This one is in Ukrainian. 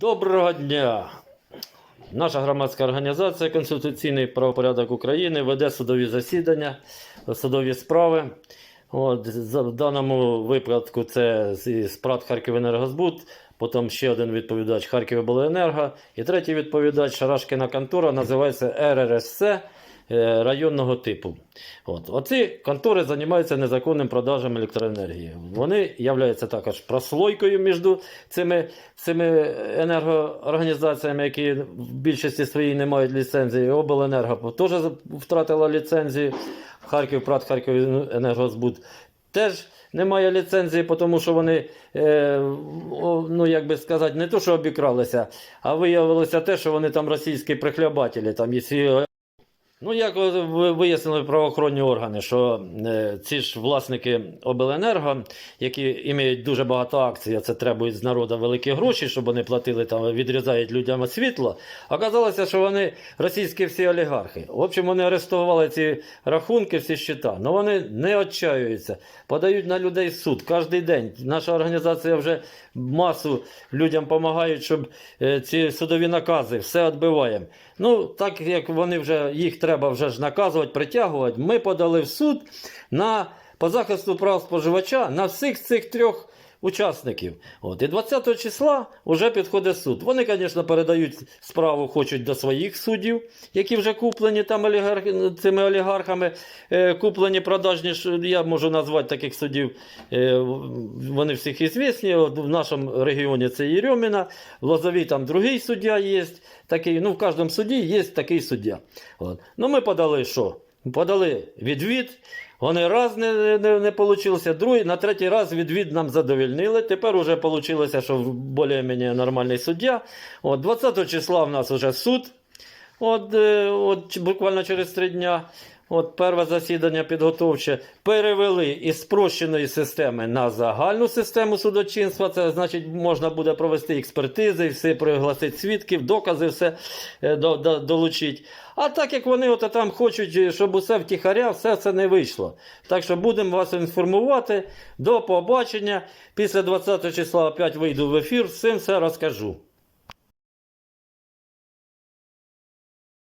Доброго дня! Наша громадська організація Конституційний правопорядок України веде судові засідання, судові справи. От, в даному випадку це з ПРАТ Харківенергозбуд, потім ще один відповідач Харківобленерго і третій відповідач Шарашкіна контора називається РРСЦ районного типу. От. Оці контори займаються незаконним продажем електроенергії. Вони являються також прослойкою між цими, цими енергоорганізаціями, які в більшості своїй не мають ліцензії. Обленерго теж втратила ліцензію. Харків, Прат, Харків енергозбуд теж немає ліцензії, тому що вони, е, ну як би сказати, не то, що обікралися, а виявилося те, що вони там російські прихлябателі, там є Ну, як ви- вияснили правоохоронні органи, що е, ці ж власники обленерго, які мають дуже багато акцій, а це требують з народу великі гроші, щоб вони платили там, відрізають людям світло. Оказалося, що вони російські всі олігархи. В общем, вони арестували ці рахунки, всі щита. Ну вони не отчаюються, подають на людей суд кожен день. Наша організація вже масу людям допомагає, щоб е, ці судові накази все відбиваємо. Ну, так як вони вже їх треба вже ж наказувати, притягувати, ми подали в суд на по захисту прав споживача на всіх цих трьох учасників. От. І 20 числа вже підходить суд. Вони, звісно, передають справу, хочуть до своїх суддів, які вже куплені там олігарх... цими олігархами, е, куплені продажні, я можу назвати таких суддів, е, вони всіх ізвісні. В нашому регіоні це Єрьоміна, в Лозовій там другий суддя є. Такий, ну, в кожному суді є такий суддя. От. Ну, ми подали що? Подали відвід. Вони раз не, не, не получилося, другий, на третій раз відвід нам задовільнили. Тепер вже вийшло, що більш-менш нормальний суддя. От, 20 числа в нас вже суд. От, е, от буквально через три дня. От перше засідання підготовче перевели із спрощеної системи на загальну систему судочинства. Це значить, можна буде провести експертизи, все пригласити свідків, докази, все е, до, до, долучити. А так як вони от там хочуть, е, щоб усе втіхаря, все це не вийшло. Так що будемо вас інформувати. До побачення. Після 20 числа опять вийду в ефір, всім все розкажу.